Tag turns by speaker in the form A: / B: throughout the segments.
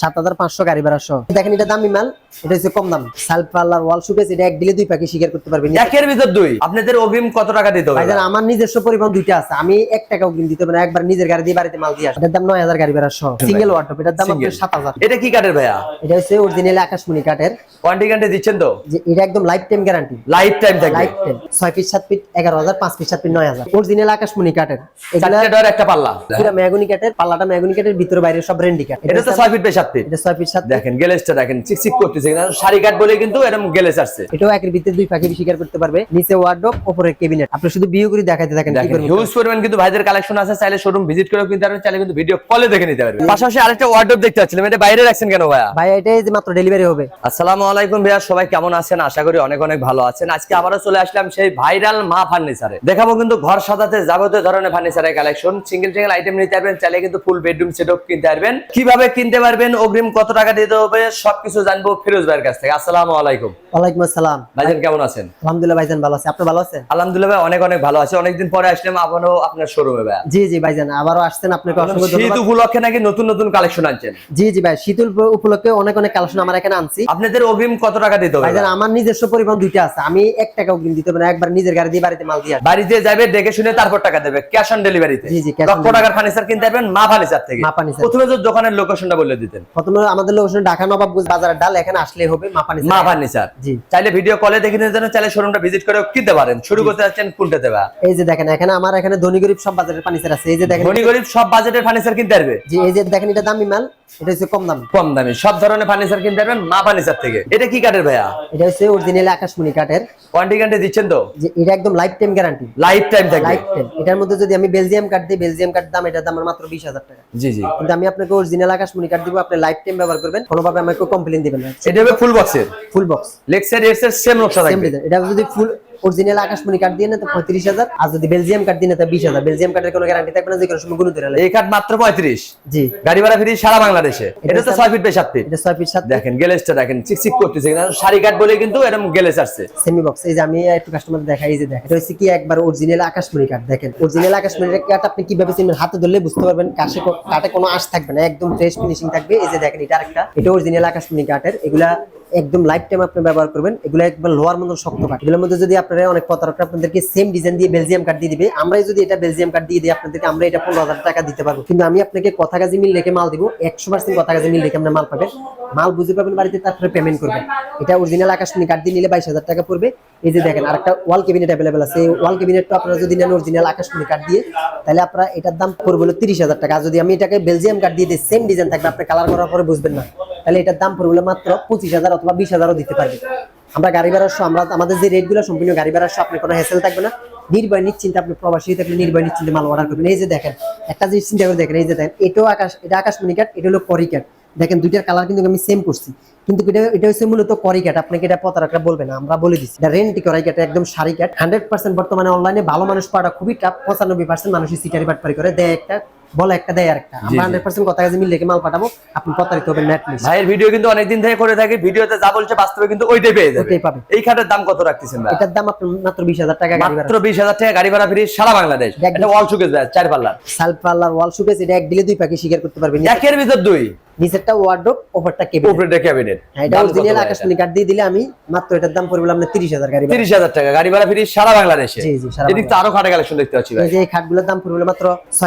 A: সাত হাজার পাঁচশো গাড়ি ভাড়া সহ। দেখেন এটা দামি মাল এটা হচ্ছে কম দাম। সালফ ওয়াল শুকেস এটা এক দিলে দুই পাখি শিকার করতে পারবেন
B: একের ভিতর দুই। আপনাদের অগ্রিম কত টাকা দিতে হবে?
A: আমার নিজস্ব পরিবহন দুইটা আছে। আমি এক টাকা অগ্রিম দিতে পারি একবার নিজের গাড়ি দিয়ে বাড়িতে মাল দিয়ে আসি এটার দাম নয় হাজার গাড়ি ভাড়া সহ। সিঙ্গেল ওয়ার্ডরোব এটার দাম আপনার সাত হাজার।
B: এটা কি কাঠের ভাইয়া?
A: এটা হচ্ছে অরিজিনাল আকাশমণি কাঠের।
B: ওয়ারেন্টি গ্যারান্টি দিচ্ছেন তো?
A: যে এটা একদম lifetime guarantee
B: lifetime থাকবে।
A: লাইফ টাইম ছয় ফিট সাত ফিট এগারো হাজার পাঁচ ফিট সাত ফিট নয় হাজার। অরিজিনাল আকাশমণি কাঠের।
B: ডোর একটা পাল্লা।
A: পুরো মেগুনি কাঠের পাল্লাটা মেগুনি কাঠের ভিতরে বাইরে সব রেন্ডি কাঠ।
B: এটা তো ছয় ফিট বাই সাত ফিট
A: এটা ছয় ফিট সাত
B: দেখেন গেলেসটা দেখেন চিকচিক করতেছে। কিন্তু কাঠ বলে কিন্তু এরকম গেলেস আসছে।
A: এটাও একের ভিতরে দুই পাখি শিকার করতে পারবে। নিচে ওয়ার্ডরোব উপরে কেবিনেট আপনি শুধু বিয়ে করে দেখাতে থাকেন কি
B: দেখেন
A: করবেন?
B: হিউজ পরিমাণ কিন্তু ভাইদের কালেকশন আছে। চাইলে শোরুম ভিজিট করেও কিনতে পারবেন চাইলে কিন্তু ভিডিও কলে দেখে নিতে পারবেন। পাশাপাশি আরেকটা ওয়ার্ডরোব দেখতে পাচ্ছিলাম এটা বাইরে রাখছেন কেন ভাইয়া?
A: ভাই এটাই যে মাত্র ডেলিভারি হবে।
B: আসসালামু আলাইকুম ভাইয়া সবাই কেমন আছেন? আশা করি অনেক অনেক ভালো আছেন। আজকে আবারও চলে আসলাম সেই ভাইরাল মা ফার্নিচারে দেখাবো কিন্তু ঘর সাজাতে যাবতীয় ধরনের ফার্নিচারের কালেকশন সিঙ্গেল সিঙ্গেল আইটেম নিতে পারবেন চাইলে কিন্তু ফুল বেডরুম সেটও কিনতে পারবেন। কীভাবে কিনতে পারবেন? অগ্রিম কত টাকা দিতে হবে সবকিছু জানব ফিরোজ ভাইয়ের কাছ থেকে। আসসালামু আলাইকুম।
A: ওয়ালাইকুম আসসালাম।
B: ভাইজান কেমন আছেন?
A: আলহামদুলিল্লাহ ভাইজান ভালো আছে। আপনি ভালো আছেন?
B: আলহামদুলিল্লাহ ভাই অনেক অনেক ভালো আছে। অনেকদিন পরে আসলাম আবারও আপনার শোরুমে ভাই
A: জি জি ভাইজান আবারও আসছেন আপনাকে অসংখ্য
B: শীত উপলক্ষে নাকি নতুন নতুন কালেকশন আনছেন?
A: জি জি ভাই শীতল উপ- উপলক্ষে অনেক অনেক কালেকশন আমার এখানে আনছি।
B: আপনাদের অগ্রিম কত টাকা দিতে হবে?
A: ভাইজান আমার নিজস্ব পরিবহন দুইটা আছে। আমি এক টাকা অগ্রিম দিতে পারি না একবার নিজের গাড়ি দিয়ে বাড়িতে মাল দিয়ে
B: বাড়িতে যাবে দেখে শুনে তারপর টাকা দেবে। ক্যাশ অন ডেলিভারিতে
A: জি, জি,
B: লক্ষ টাকার ফার্নিচার কিনতে পারবেন মা ফার্নিচার থেকে।
A: মা furniture।
B: প্রথমে তো দোকানের লোকেশনটা বলে দিতেন।
A: প্রথমে আমাদের লোকেশন ঢাকা নবাবগঞ্জ বাজারের ডাল এখানে আসলেই হবে মাপানি
B: মা ফার্নিচার।
A: জি।
B: চাইলে ভিডিও কলে দেখে নিতে চান চাইলে শোরুমটা ভিজিট করে কিনতে পারেন। শুরু করতে যাচ্ছেন কোনটা দেবা
A: এই যে দেখেন এখানে আমার এখানে ধনী গরিব সব বাজারের ফার্নিচার আছে। এই যে দেখেন
B: ধনী গরিব সব বাজেটের ফার্নিচার কিনতে পারবে।
A: জি এই যে দেখেন এটা দামি মাল এটা হচ্ছে কম দাম।
B: কম দামি। সব ধরনের ফার্নিচার কিনতে পারবেন মা ফার্নিচার থেকে। এটা কি কাঠের ভাইয়া?
A: এটা হচ্ছে অরিজিনাল আকাশমণি কাঠের।
B: ওয়ারেন্টি গ্যারান্টি দিচ্ছেন তো?
A: যে এটা একদম lifetime guarantee
B: lifetime থাকবে।
A: লাইফ টাইম এটার মধ্যে যদি আমি বেলজিয়াম কাঠ দিই বেলজিয়াম কাঠ দাম এটার দাম মাত্র বিশ হাজার টাকা।
B: জি জি।
A: কিন্তু আমি আপনাকে অরিজিনাল আকাশমণি কাঠ দিব আপনি লাইফ টাইম ব্যবহার করবেন কোনোভাবে আমাকে কমপ্লেন দিবেন না।
B: এটা হবে ফুল বক্সের
A: ফুল বক্স
B: লেক্সার এর সেম নকশা থাকবে।
A: এটা যদি ফুল অরিজিনাল আকাশমণি কাঠ দিয়ে না তো পঁয়ত্রিশ হাজার। আর যদি বেলজিয়াম কাঠ দিয়ে না তো বিশ হাজার। বেলজিয়াম কাঠের কোনো গ্যারান্টি থাকবে না যে কোনো সময় গুণ ধরে
B: এই কাঠ মাত্র পঁয়ত্রিশ।
A: জি।
B: গাড়ি ভাড়া ফ্রি সারা বাংলাদেশে। এটা তো ছয় ফিট বাই সাত ফিট
A: এটা ছয় ফিট সাত
B: দেখেন গেলেসটা দেখেন চিকচিক করতেছে। কিন্তু শাড়ি কাঠ বলে কিন্তু এরকম গেলেস আসছে।
A: সেমি বক্স এই যে আমি একটু কাস্টমার দেখাই এই যে দেখেন এটা হচ্ছে কি একবার অরিজিনাল আকাশমণি কাঠ দেখেন। অরিজিনাল আকাশমণি কাঠ আপনি কীভাবে চিনবেন? হাতে ধরলে বুঝতে পারবেন কাশে কো- কাঠে কোনো আশ থাকবে না একদম ফ্রেশ ফিনিশিং থাকবে। এই যে দেখেন এটা আরেকটা। এটা অরিজিনাল আকাশমণি কাঠের এগুলা একদম লাইফ টাইম আপনি ব্যবহার করবেন, এগুলো একবার লোয়ার মধ্যে শক্ত কাঠ এগুলোর মধ্যে যদি আপনারা অনেক প্রতারক আপনাদেরকে সেম ডিজাইন দিয়ে বেলজিয়াম কাঠ দিয়ে দিবে। আমরাই যদি এটা বেলজিয়াম কাঠ দিয়ে দিই, আপনাদেরকে আমরা এটা পনেরো হাজার টাকা দিতে পারব। কিন্তু আমি আপনাকে কথা কাজে মিল রেখে মাল দিব, একশো পার্সেন্ট কথা কাজে মিল রেখে আপনার মাল পাবেন। মাল বুঝে পাবেন বাড়িতে, তারপরে পেমেন্ট করবেন। এটা অরিজিনাল আকাশমণি কাঠ দিয়ে নিলে বাইশ হাজার টাকা পড়বে। এই যে দেখেন, আরেকটা ওয়াল ক্যাবিনেট অ্যাভেলেবেল আছে। এই ওয়াল ক্যাবিনেটটা আপনারা যদি নেন অরিজিনাল আকাশমণি কাঠ দিয়ে, তাহলে আপনারা এটার দাম পড়বে হলো তিরিশ হাজার টাকা। যদি আমি এটাকে বেলজিয়াম কাঠ দিয়ে দিই সেম ডিজাইন থাকবে, আপনি কালার করার পরে বুঝবেন না। তাহলে এটার দাম পড়বে মাত্র পঁচিশ হাজার অথবা বিশ হাজারও দিতে পারবে। আমরা গাড়ি ভাড়া সহ, আমরা আমাদের যে রেটগুলো সম্পূর্ণ গাড়ি ভাড়া সহ আপনি কোনো হেসেল থাকবে না। নির্ভয় নিশ্চিন্তে আপনি প্রবাসী থাকলে নির্ভয় নিশ্চিন্তে মাল অর্ডার করবেন। এই যে দেখেন, একটা জিনিস চিন্তা করে দেখেন, এই যে দেখেন, এটাও আকাশ, এটা আকাশমণি কাঠ এটা হলো করি কাঠ দেখেন দুইটার কালার কিন্তু আমি সেম করছি। কিন্তু এটা এটা হচ্ছে মূলত করি কাঠ আপনাকে এটা প্রতারকরা বলবে না আমরা বলে দিচ্ছি এটা রেন্টি করাই কাঠ একদম সারি কাঠ হান্ড্রেড পার্সেন্ট বর্তমানে অনলাইনে ভালো মানুষ পাওয়াটা খুবই টাফ পঁচানব্বই পার্সেন্ট মানুষই সিটারি বাটপারি করে দেয় একটা বলে একটা দেয় আরেকটা। আমরা হান্ড্রেড পার্সেন্ট কথা কাজে মিল মাল পাঠাবো আপনি প্রতারিত হবেন নেট
B: ভাইয়ের ভিডিও কিন্তু অনেকদিন থেকে করে থাকি ভিডিওতে যা বলছে বাস্তবে কিন্তু ওইটাই পেয়ে যাবে।
A: ওটাই পাবে।
B: এই খাটের দাম কত রাখতেছেন ভাই?
A: এটার দাম আপনার মাত্র বিশ হাজার টাকা গাড়ি ভাড়া।
B: মাত্র বিশ হাজার টাকা গাড়ি ভাড়া ফ্রি সারা বাংলাদেশ।
A: একদম।
B: এটা ওয়াল শুকেস ভাই চার পাল্লার।
A: ওয়াল এটা এক দিলে দুই পাখি শিকার করতে পারবেন।
B: একের ভিতর দুই।
A: নিচেরটা ওয়ার্ডরোব ওপরটা কেবিনেট
B: উপরে ক্যাবিনেট
A: হ্যাঁ, এটা অরিজিনাল আকাশমণি কাঠ দিয়ে দিলে আমি মাত্র এটার দাম পড়বে আপনার গাড়ি ভাড়া।
B: তিরিশ হাজার টাকা গাড়ি ভাড়া ফ্রি সারা বাংলাদেশে।
A: জি, জি, সারা
B: এদিক তো আরও খাটে কালেকশন দেখতে পাচ্ছি ভাই।
A: এই খাটগুলোর দাম পড়বে মাত্র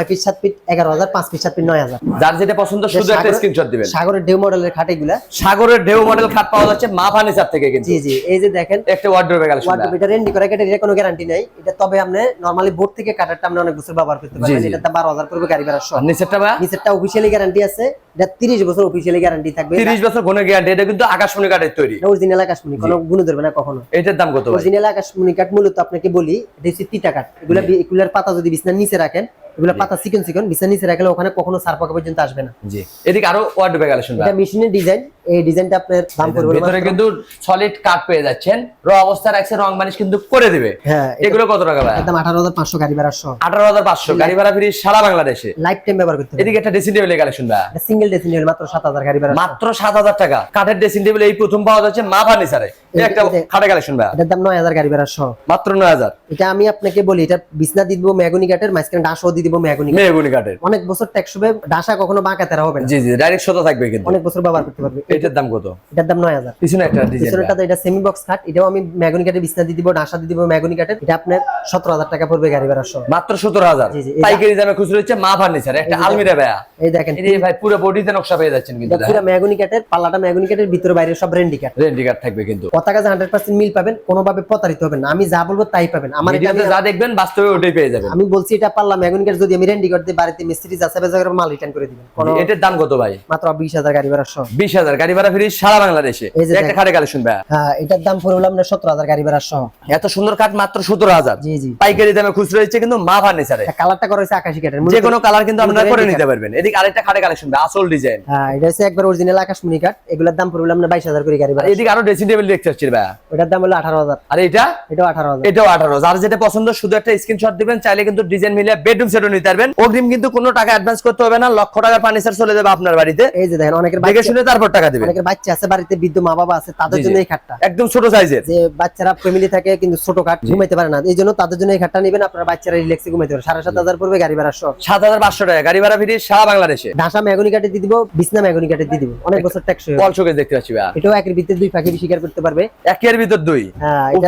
A: ফিট ফিট এগারো হাজার পাঁচ ফিট সাত ফিট নয় হাজার।
B: যার যেটা পছন্দ শুধু একটা স্ক্রিনশট দিবেন।
A: সাগরের ঢেউ মডেলের খাট এগুলা।
B: সাগরের ঢেউ মডেল খাট পাওয়া যাচ্ছে মা ফার্নিচার থেকে কিন্তু।
A: জি জি এই যে দেখেন
B: একটা ওয়ার্ড্রোবে কালেকশন
A: ওয়ার্ডরোব এটা রেন্ডি করা এটা কোনো গ্যারান্টি নাই। এটা তবে আপনি নরমালি বোর্ড থেকে কাটারটা আপনি অনেক বছর ব্যবহার করতে পারবেন।
B: জি।
A: এটার দাম বারো হাজার পড়বে গাড়ি ভাড়া সহ।
B: নিচেরটা
A: নিচেরটা অফিসিয়ালি গ্যারান্টি আছে। এটা তিরিশ বছর অফিসিয়ালি গ্যারান্টি থাকবে।
B: তিরিশ বছর গুণের গ্যারান্টি এটা কিন্তু আকাশমণি কাঠের তৈরি।
A: অরিজিনাল আকাশমণি কোনো গুণ ধরবে না কখনো।
B: এটার দাম কত ভাই?
A: অরিজিনাল আকাশমণি কাঠ মূলত আপনাকে বলি এটা হচ্ছে তিতা কাঠ। এগুলা এগুলার পাতা যদি বিছনার নিচে রাখেন এগুলা পাতা চিকন চিকন বিছনার নিচে রাখলে ওখানে কখনো সারপাকা পর্যন্ত আসবে না।
B: জি। এদিকে আরও ওয়ার্ড কালেকশন ভাই
A: এটা মেশিনের ডিজাইন এই ডিজাইনটা আপনার দাম পড়বে
B: ভিতরে কিন্তু সলিড কাঠ পেয়ে যাচ্ছেন। র অবস্থা রাখছে রং মানিশ কিন্তু করে দিবে।
A: হ্যাঁ
B: এগুলো কত টাকা ভাই
A: একদম আঠারো হাজার পাঁচশো গাড়ি ভাড়া সহ।
B: আঠারো হাজার পাঁচশো গাড়ি ভাড়া ফ্রি সারা বাংলাদেশে।
A: লাইফ টাইম ব্যবহার করতে
B: এদিকে একটা ড্রেসিং টেবিল কালেকশন ভাই
A: সিঙ্গেল ডেসিং মাত্র সাত হাজার গাড়ি ভাড়া
B: মাত্র সাত হাজার টাকা। কাঠের ড্রেসিং টেবিল এই প্রথম পাওয়া যাচ্ছে মা ফার্নিচারে একটা খাটে কালেকশন ভাই
A: এটার দাম নয় হাজার গাড়ি ভাড়া সহ।
B: মাত্র নয় হাজার।
A: এটা আমি আপনাকে বলি এটা বিছনা দিয়ে দিব ম্যাগনি কাঠের মাঝখানে ডাঁশও দিয়ে দিব ম্যাগনি কাঠ।
B: মেহগুনি কাঠের।
A: অনেক বছর ট্যাক্স হবে ডাঁশা কখনো বাঁকা তেরা হবে না।
B: জি জি ডাইরেক্ট সোজা থাকবে কিন্তু।
A: অনেক বছর ব্যবহার করতে পারবে।
B: এটার দাম কত?
A: এটার দাম নয় হাজার।
B: পিছনে একটা ডিজাইন
A: পিছনেটা তো এটা সেমি বক্স খাট এটাও আমি ম্যাগনি কাঠের বিছনা দিয়ে দিব ডাঁশা দিয়ে দিব ম্যাগনি কাঠের এটা আপনার সতেরো হাজার টাকা পড়বে গাড়ি ভাড়া সহ।
B: মাত্র সতেরো হাজার।
A: জি, জি, এটা-
B: পাইকারি দামে খুচরো হচ্ছে মা ফার্নিচার একটা আলমিরা ভাইয়া।
A: এই দেখেন
B: এই ভাই পুরো বডিতে নকশা পেয়ে যাচ্ছেন কিন্তু
A: পুরো ম্যাগনি কাঠের পাল্লাটা ম্যাগনি কাঠের ভিতরে বাইরে সব রেন্ডি কাঠ
B: রেন্টি কার্ড থাকবে কিন্তু।
A: পতাকা হান্ড্রেড পার্সেন্ট মিল পাবেন কোনোভাবে প্রতারিত হবেন না। আমি যা বলব তাই পাবেন। আমার এটা
B: যা দেখবেন বাস্তবে ওটাই পেয়ে যাবেন।
A: আমি বলছি এটা পাল্লা ম্যাগনি কাঠ যদি আমি রেন্ডি করতে বাড়িতে মিস্ত্রি যাচাই বাজার করে মাল রিটার্ন করে দিবেন। কোনো
B: এটার দাম কত ভাই?
A: মাত্র বিশ হাজার গাড়ি ভাড়া সহ।
B: বিশ হাজার। গাড়ি ভাড়া ফ্রি সারা বাংলাদেশে। একটা খাটে কালেকশন
A: হ্যাঁ এটার দাম হলো আপনার গাড়ি ভাড়া সহ।
B: এত সুন্দর কাঠ মাত্র সতেরো হাজার।
A: জি জি।
B: পাইকারি দামে খুচরো হচ্ছে কিন্তু মা ফার্নিচারে
A: কালারটা করা হয়েছে আকাশি কাঠের।
B: যে কোনো কালার কিন্তু আপনারা করে নিতে পারবেন। এদিকে আরেকটা খাটে কালেকশন ভাই আসল ডিজাইন।
A: হ্যাঁ এটা হচ্ছে একবার অরিজিনাল আকাশমণি কাঠ। এগুলোর দাম পড়বে বাইশ হাজার করে গাড়ি ভাড়া।
B: এদিকে আরও ড্রেসিং টেবিল দেখতে ভাইয়া
A: ওটার দাম হলো আঠারো হাজার।
B: আর এটা?
A: এটাও আঠারো হাজার।
B: এটাও আঠারো যার যেটা পছন্দ শুধু একটা স্ক্রিনশট দিবেন চাইলে কিন্তু ডিজাইন মিলে বেডরুম সেটও নিতে পারবেন। অগ্রিম কিন্তু কোনো টাকা অ্যাডভান্স করতে হবে না লক্ষ টাকার ফার্নিচার চলে যাবে আপনার বাড়িতে।
A: এই যে দেখেন অনেকের বাচ্চা
B: শুনে তারপর টাকা দিবেন
A: অনেকের বাচ্চা আছে বাড়িতে বৃদ্ধ মা বাবা আছে তাদের। জন্য এই খাটটা।
B: একদম ছোট সাইজের।
A: যে বাচ্চারা ফ্যামিলি থাকে কিন্তু ছোট খাট ঘুমাইতে পারে না। এই জন্য তাদের জন্য এই খাটটা নেবেন আপনার বাচ্চারা রিল্যাক্সে ঘুমাইতে পারে সাড়ে সাত হাজার পড়বে গাড়ি ভাড়া সহ
B: সাত হাজার পাঁচশো টাকা গাড়ি ভাড়া ফিরি সারা বাংলাদেশে।
A: ঢাসা কাঠে দিয়ে দিব বিছনা কাঠে দিয়ে দিব। অনেক বছর ট্যাক্স
B: শোকেস দেখতে পাচ্ছি
A: এটাও একের ভিতরে দুই পাখি স্বীকার করতে পারবে।
B: একের ভিতর দুই।
A: হ্যাঁ এটা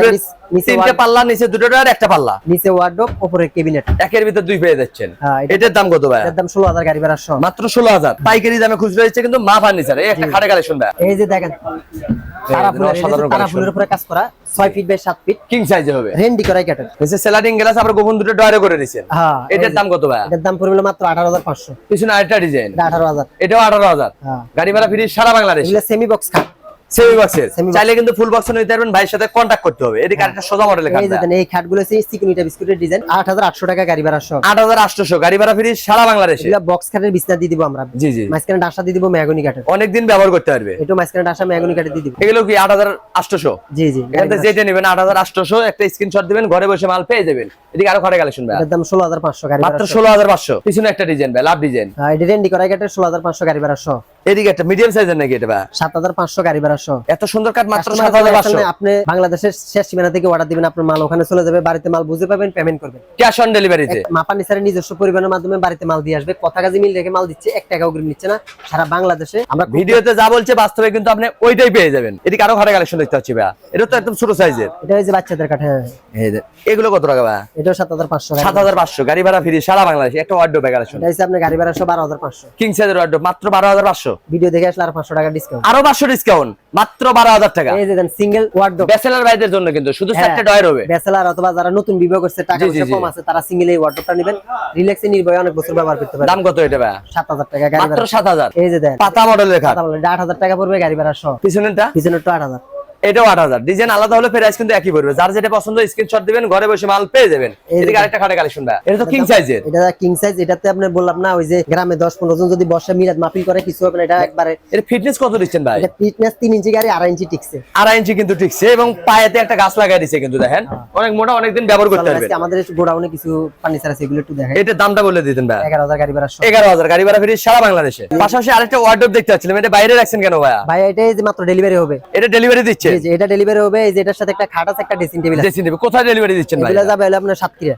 A: নিচে
B: তিনটে পাল্লা নিচে দুটো আর একটা পাল্লা।
A: নিচে ওয়ার্ডরোব উপরে কেবিনেট
B: একের ভিতর দুই পেয়ে যাচ্ছেন।
A: হ্যাঁ
B: এটার দাম কত ভাই
A: এটার দাম ষোলো হাজার গাড়ি ভাড়া সহ
B: মাত্র পাইকারি দামে খুচরো কিন্তু মা ফার্নিচার এই একটা খাটে কালেকশন ভাই
A: এই যে দেখেন উপরে কাজ করা ফিট বাই ফিট
B: কিং সাইজে হবে।
A: রেন্ডি করাই কাঠের
B: নিচে সেলারিং গ্লাস আবার গোপন দুটো ডয়ারে করে দিয়েছেন।
A: হ্যাঁ
B: এটার দাম কত ভাই
A: এটার দাম পড়বে মাত্র
B: পিছনে আরেকটা ডিজাইন এটাও আঠারো হাজার।
A: হ্যাঁ।
B: গাড়ি ভাড়া ফিরি সারা বাংলাদেশ।
A: এগুলো সেমি বক্স
B: সেমি বক্সের চাইলে কিন্তু ফুল বক্স নিতে পারবেন ভাইয়ের সাথে কন্ট্যাক্ট করতে হবে। এদিকে আরেকটা সোজা মডেলের
A: যে এই খাটগুলো হচ্ছে চিকুনিটা বিস্কুটের ডিজাইন। আট হাজার আটশো টাকা গাড়ি ভাড়া সহ।
B: আট হাজার আটশোশো গাড়ি ভাড়া ফিরি সারা বাংলাদেশে।
A: এগুলো বক্স খাটের বিছনা দিয়ে দিব আমরা।
B: জি জি।
A: মাঝখানে ডাসা দিয়ে দিব ম্যাগনি কাঠের।
B: অনেকদিন ব্যবহার করতে পারবে।
A: এটাও মাঝখানে ডাসা ম্যাগনি কাঠে দিয়ে দিব।
B: এগুলো কি আট হাজার আটশোশো
A: জি জি।
B: থেকে যেটা নেবেন আট হাজার আটশোশো একটা স্ক্রিনশট দিবেন ঘরে বসে মাল পেয়ে যাবেন। এদিকে আরও খাটে কালেকশন ভাই।
A: এটার দাম ষোলো হাজার পাঁচশো গাড়ি
B: মাত্র
A: ভাড়া সহ।
B: ষোলো হাজার পাঁচশো। পিছনে একটা ডিজাইন ভাই লাভ ডিজাইন
A: হ্যাঁ, এটা রেন্ডি ষোলো হাজার পাঁচশো গাড়ি ভাড়া সহ।
B: এদিকে একটা মিডিয়াম সাইজের নাকি এটা
A: সাত হাজার পাঁচশো গাড়ি ভাড়া সহ।
B: এত সুন্দর কাঠ মাত্র সাত হাজার পাঁচশো।
A: আপনি বাংলাদেশের শেষ সীমানা থেকে অর্ডার দিবেন আপনার মাল ওখানে চলে যাবে বাড়িতে মাল বুঝে পাবেন পেমেন্ট করবেন।
B: ক্যাশ অন ডেলিভারিতে
A: মাপা নিসারের নিজস্ব পরিবহনের মাধ্যমে বাড়িতে মাল দিয়ে আসবে। কথা কাজে মিল রেখে মাল দিচ্ছে এক টাকা অগ্রিম নিচ্ছে না। সারা বাংলাদেশে আমরা
B: ভিডিওতে যা বলছে বাস্তবে কিন্তু আপনি ওইটাই পেয়ে যাবেন। এদিকে আরও খাটে কালেকশন দেখতে পাচ্ছি ভাই এটা তো একদম ছোট সাইজের
A: এটা হচ্ছে বাচ্চাদের কাঠ হ্যাঁ।
B: এগুলো কত টাকা ভাই
A: এটাও সাত হাজার পাঁচশো
B: সাত হাজার পাঁচশো গাড়ি ভাড়া ফিরি সারা বাংলাদেশে একটা ওয়ার্ডো কালেকশন
A: আপনার গাড়ি ভাড়া বারো হাজার পাঁচশো।
B: কিং সাইজের ওয়ার্ডো মাত্র বারো হাজার পাঁচশো?
A: ভিডিও দেখে আসলে আর পাঁচশো টাকা ডিসকাউন্ট
B: আরও পাঁচশো ডিসকাউন্ট মাত্র বারো হাজার টাকা।
A: এই যে দেন সিঙ্গেল ওয়ার্ড
B: ব্যাচেলার ভাইদের জন্য কিন্তু শুধু
A: হ্যাঁ।
B: ডয়ার হবে
A: ব্যাচেলার অথবা যারা নতুন বিবাহ করছে টাকা পয়সা কম আছে তারা সিঙ্গেল এই ওয়ার্ডটা নেবেন। রিল্যাক্সে নির্ভয়ে অনেক বছর ব্যবহার করতে পারবেন।
B: দাম কত এটা ভাই
A: সাত হাজার টাকা গাড়ি
B: মাত্র
A: ভাড়া
B: সাত হাজার।
A: এই যে দেন।
B: পাতা মডেলের খাট।
A: আট হাজার টাকা পড়বে গাড়ি ভাড়া সহ।
B: পিছনেরটা?
A: পিছনের তো আট হাজার।
B: এটাও আট হাজার। ডিজাইন আলাদা হলে প্রাইস কিন্তু একই পড়বে। যার যেটা পছন্দ স্ক্রিনশট দিবেন ঘরে বসে মাল পেয়ে যাবেন। এদিকে আরেকটা খাটে কালেকশন ভাই। এটা তো কিং সাইজের
A: এটা কিং সাইজ এটাতে আপনি বললাম না ওই যে গ্রামে দশ পনেরো জন যদি বসে মিলাদ মাপিল করে কিছু হবে না এটা একবারে
B: এর ফিটনেস কত দিচ্ছেন ভাই?
A: এটা ফিটনেস তিন ইঞ্চি গাড়ি আড়াই ইঞ্চি টিকছে।
B: আড়াই ইঞ্চি কিন্তু ঠিকছে এবং পায়েতে একটা গাছ লাগাই দিছে কিন্তু দেখেন। অনেক মোটা অনেক দিন ব্যবহার করতে পারবেন।
A: আজকে আমাদের গোডাউনে কিছু ফার্নিচার আছে এগুলো একটু দেখাই
B: এটার দামটা বলে দিতেন ভাই।
A: এগারো হাজার গাড়ি ভাড়া সহ।
B: এগারো হাজার গাড়ি ভাড়া ফিরে সারা বাংলাদেশে। পাশাপাশি আরেকটা ওয়ার্ডরোব দেখতে পাচ্ছিলাম এটা বাইরে রাখছেন কেন ভাইয়া?
A: ভাই এটাই যে মাত্র ডেলিভারি হবে।
B: এটা ডেলিভারি দিচ্ছে।
A: এটা ডেলিভারি হবে এই যে এটার সাথে একটা খাট আছে একটা ড্রেসিং টেবিল আছে।
B: ড্রেসিং টেবিল কোথায় ডেলিভারি দিচ্ছেন ভাই?
A: এগুলো যাবে হলো আপনার সাতক্ষীরা।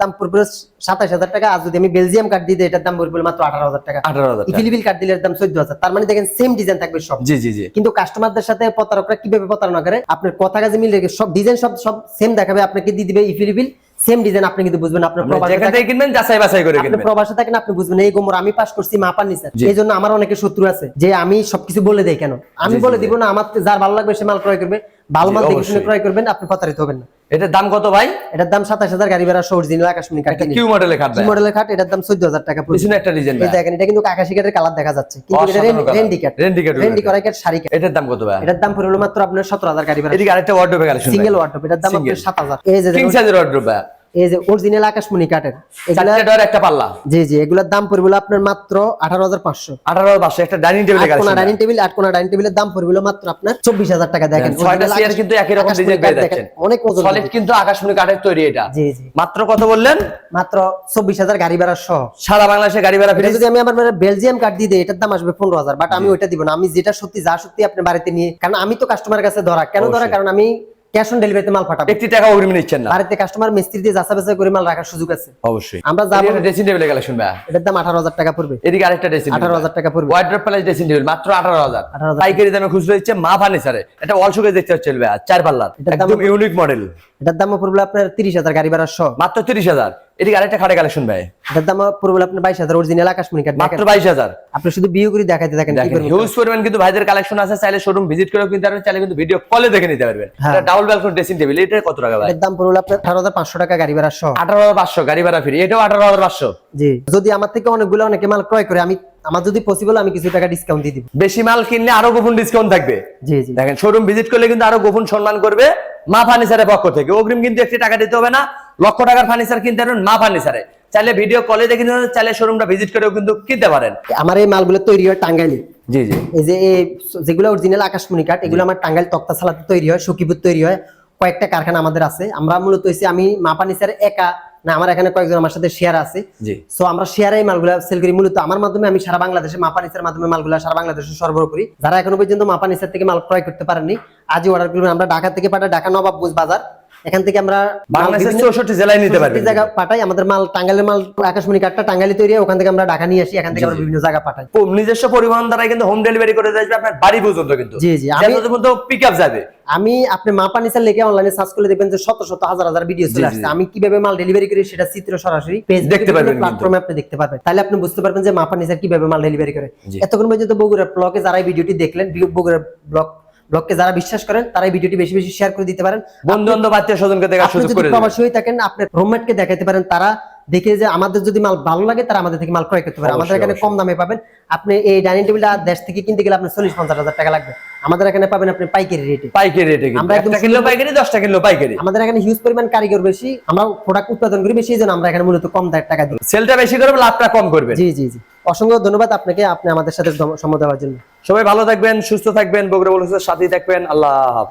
A: দাম পড়বে সাতাশ হাজার টাকা আর যদি আমি বেলজিয়াম কাঠ দিই এটার দাম পড়বে মাত্র আঠারো হাজার টাকা।
B: 18000 টাকা।
A: ইফিলিবিল কাঠ দিলে দাম চোদ্দ হাজার। তার মানে দেখেন সেম ডিজাইন থাকবে সব।
B: জি জি জি।
A: কিন্তু কাস্টমারদের সাথে প্রতারকরা কীভাবে প্রতারণা করে? আপনার কথা কাজে মিল সব ডিজাইন সব সব সেম দেখাবে আপনাকে দিয়ে দিবে ইফিলিবিল সেম ডিজাইন আপনি কিন্তু বুঝবেন আপনার প্রবাসে
B: কিনবেন যাচাই বাছাই করে কিনবেন।
A: প্রবাসে থাকেন আপনি বুঝবেন এই গোমর আমি পাস করছি মা ফার্নিচার
B: জি।
A: এই জন্য আমার অনেকে শত্রু আছে যে আমি সবকিছু বলে দেই কেন? আমি বলে। দিব না আমার যার ভালো লাগবে সে মাল ক্রয় করবে। ভালো মাল দেখে শুনে ক্রয় করবেন আপনি প্রতারিত হবেন না।
B: এটার দাম কত ভাই?
A: এটার দাম সাতাশ হাজার গাড়ি ভাড়া অরিজিনাল আকাশমণি কাঠ
B: কিউ মডেলের খাট
A: কিউ
B: ভাই?
A: মডেলের খাট? এটার দাম চোদ্দ হাজার টাকা
B: পিছনে একটা ডিজাইন
A: এই দেখেন এটা কিন্তু আকাশি কাঠের কালার দেখা যাচ্ছে। কিন্তু এটা রেন্ডি কাঠ।
B: রেন্ডি কাঠ
A: রেন্ডি করা কাঠ শাড়ি কাঠ।
B: এটার দাম কত ভাই?
A: এটার দাম পড়ল মাত্র আপনার সতেরো হাজার গাড়ি ভাড়া।
B: এদিকে আরেকটা ওয়ার্ডরোবে কালেকশন
A: সিঙ্গেল ওয়ার্ডরোব এটার দাম। আপনার সাত হাজার। এই যে
B: কিং সাইজের ওয়ার্ডরোব ভাই।
A: এই যে অরিজিনাল আকাশমণি এগুলা
B: একটা পাল্লা।
A: জি জি এগুলোর দাম পড়বে আপনার মাত্র আঠারো হাজার পাঁচশো।
B: আঠারো পাঁচশো একটা ডাইনিং
A: কোনা ডাইনিং টেবিল আট কোনা ডাইনিং টেবিলের দাম পড়বে মাত্র আপনার চব্বিশ হাজার টাকা। দেখেন
B: ছয়টা চেয়ার কিন্তু একই রকম ডিজাইন পেয়ে যাচ্ছেন
A: অনেক ওজন
B: সলিড কিন্তু আকাশমণি কাঠের তৈরি এটা।
A: জি জি।
B: মাত্র কত বললেন?
A: মাত্র চব্বিশ হাজার গাড়ি ভাড়া সহ।
B: সারা বাংলাদেশে গাড়ি ভাড়া ফ্রি
A: যদি আমি আমার মানে বেলজিয়াম কার্ড দিয়ে দিই এটার দাম আসবে পনেরো হাজার বাট আমি ওইটা দিব না। আমি যেটা সত্যি যা সত্যি আপনি বাড়িতে নিয়ে কারণ আমি তো কাস্টমারের কাছে ধরা। কেন ধরা? কারণ আমি ক্যাশ অন ডেলিভারিতে মাল পাঠাবো।
B: একটি টাকা অগ্রিম নিচ্ছেন না।
A: বাড়িতে কাস্টমার মিস্ত্রি দিয়ে যাচা বেচা করে মাল রাখার সুযোগ আছে।
B: অবশ্যই।
A: আমরা যাব
B: ড্রেসিং টেবিলের কালেকশন ভাই
A: এটার দাম আঠারো হাজার টাকা পড়বে।
B: এদিকে আরেকটা ড্রেসিং
A: আঠারো হাজার টাকা পড়বে।
B: ওয়াইড্রপ প্লাস ড্রেসিং টেবিল মাত্র আঠারো হাজার।
A: 18,000
B: পাইকারি দামে খুচরো দিচ্ছে মা ফার্নিচারে এটা অল শোকে দেখতে হচ্ছে ভাই চার
A: দাম
B: একদম ইউনিক মডেল
A: এটার দাম পড়বে আপনার তিরিশ হাজার গাড়ি ভাড়া সহ।
B: মাত্র তিরিশ হাজার। এদিকে আরেকটা খাটে কালেকশন ভাই।
A: এটার দাম পড়বে আপনার বাইশ হাজার অরিজিনাল আকাশমণি কাঠ
B: মাত্র বাইশ হাজার।
A: আপনি শুধু বিয়ে করে দেখাইতে দেখেন কি
B: দেখেন
A: করবেন?
B: হিউজ পরিমাণ কিন্তু ভাইদের কালেকশন আছে চাইলে শোরুম ভিজিট করেও কিনতে পারবেন চাইলে কিন্তু ভিডিও কলে দেখে নিতে পারবেন।
A: হ্যাঁ।
B: এটা ডাবল ব্যালকন ড্রেসিং টেবিল এটা কত টাকা ভাই?
A: এটার দাম পড়বে আপনার আঠারো হাজার পাঁচশো টাকা গাড়ি ভাড়া সহ।
B: আঠারো হাজার পাঁচশো গাড়ি ভাড়া ফ্রি এটাও
A: জি। যদি আমার থেকে অনেকগুলো অনেকে মাল ক্রয় করে আমি আমার যদি পসিবল আমি কিছু টাকা ডিসকাউন্ট দিয়ে দিব।
B: বেশি মাল কিনলে আরও গোপন ডিসকাউন্ট থাকবে।
A: জি জি।
B: দেখেন শোরুম ভিজিট করলে কিন্তু আরও গোপন সম্মান করবে মা ফার্নিচারের পক্ষ থেকে। অগ্রিম কিন্তু একটি টাকা দিতে হবে না লক্ষ টাকার ফার্নিচার কিনতে পারবেন মা ফার্নিচারে চাইলে ভিডিও কলে দেখে নিতে চাইলে শোরুমটা ভিজিট করেও কিন্তু কিনতে পারেন।
A: আমার এই মালগুলো তৈরি হয় টাঙ্গাইলে।
B: জি জি।
A: এই যে এই যেগুলো অরিজিনাল আকাশমণি কাঠ এগুলো আমার টাঙ্গাইল তক্তা সালাতে তৈরি হয় সখীপুর তৈরি হয়। কয়েকটা কারখানা আমাদের আছে। আমরা মূলত হইছি আমি মাপা নিচারে একা না আমার এখানে কয়েকজন আমার সাথে শেয়ার আছে। সো আমরা শেয়ারে এই মালগুলা সেল করি। মূলত আমার মাধ্যমে আমি সারা বাংলাদেশে মাপা নিচার মাধ্যমে মালগুলা সারা বাংলাদেশে সরবরাহ করি। যারা এখনও পর্যন্ত মাপা নিচার থেকে মাল ক্রয় করতে পারেননি আজই অর্ডার করবেন। আমরা ঢাকা থেকে পাঠাই ঢাকা নবাবগঞ্জ বাজার। এখান থেকে আমরা
B: বাংলাদেশের চৌষট্টি জেলায় নিতে পারবেন।
A: জায়গা পাঠাই আমাদের মাল টাঙ্গাইলের মাল আকাশমণি কাঠটা টাঙ্গাইলে তৈরি ওখান থেকে আমরা ঢাকা নিয়ে আসি এখান থেকে আমরা বিভিন্ন জায়গা পাঠাই।
B: নিজস্ব পরিবহন দ্বারা কিন্তু হোম ডেলিভারি করে দেওয়া আপনার বাড়ি পর্যন্ত কিন্তু।
A: জি, জি, আমি-
B: পর্যন্ত পিক আপ যাবে।
A: আমি আপনি মাপা নিচার লেগে অনলাইনে সার্চ করলে দেখবেন যে শত শত হাজার হাজার ভিডিও চলে আসছে। আমি কীভাবে মাল ডেলিভারি করি সেটা চিত্র সরাসরি পেজ
B: দেখতে পারবেন।
A: প্ল্যাটফর্মে আপনি দেখতে পারবেন। তাহলে আপনি বুঝতে পারবেন যে মাপা নিচার কীভাবে মাল ডেলিভারি করে। এতক্ষণ পর্যন্ত বগুড়ার ব্লগে যারা ভিডিওটি দেখলেন বি- বগুড়ার ব্লগ ব্লগকে যারা বিশ্বাস করেন তারা এই ভিডিওটি বেশি বেশি শেয়ার করে দিতে পারেন।
B: বন্ধু বান্ধব আত্মীয় স্বজনকে দেখার সুযোগ
A: দিন
B: করে যদি
A: প্রবাসী হয়ে থাকেন আপনার রুমমেটকে দেখাতে পারেন তারা দেখে যে আমাদের যদি মাল ভালো লাগে তারা আমাদের থেকে মাল ক্রয় করতে পারে। আমাদের এখানে কম দামে পাবেন। আপনি এই ডাইনিং টেবিলটা দেশ থেকে কিনতে গেলে আপনার চল্লিশ পঞ্চাশ হাজার টাকা লাগবে। আমাদের এখানে পাবেন আপনি পাইকারি রেটে।
B: পাইকারি রেটে
A: আমরা একদম
B: কিলো পাইকারি দশটা কিলো পাইকারি।
A: আমাদের এখানে হিউজ পরিমাণ কারিগর বেশি। আমরা প্রোডাক্ট উৎপাদন করি বেশি এই আমরা এখানে মূলত কম টাকা দিই।
B: সেলটা বেশি করবে লাভটা কম করবে।
A: জি জি জি। অসংখ্য ধন্যবাদ আপনাকে। আপনি আমাদের সাথে সময় দেওয়ার জন্য।
B: সবাই ভালো থাকবেন সুস্থ থাকবেন বগুড়া বলুন সাথেই থাকবেন। আল্লাহ হাফেজ।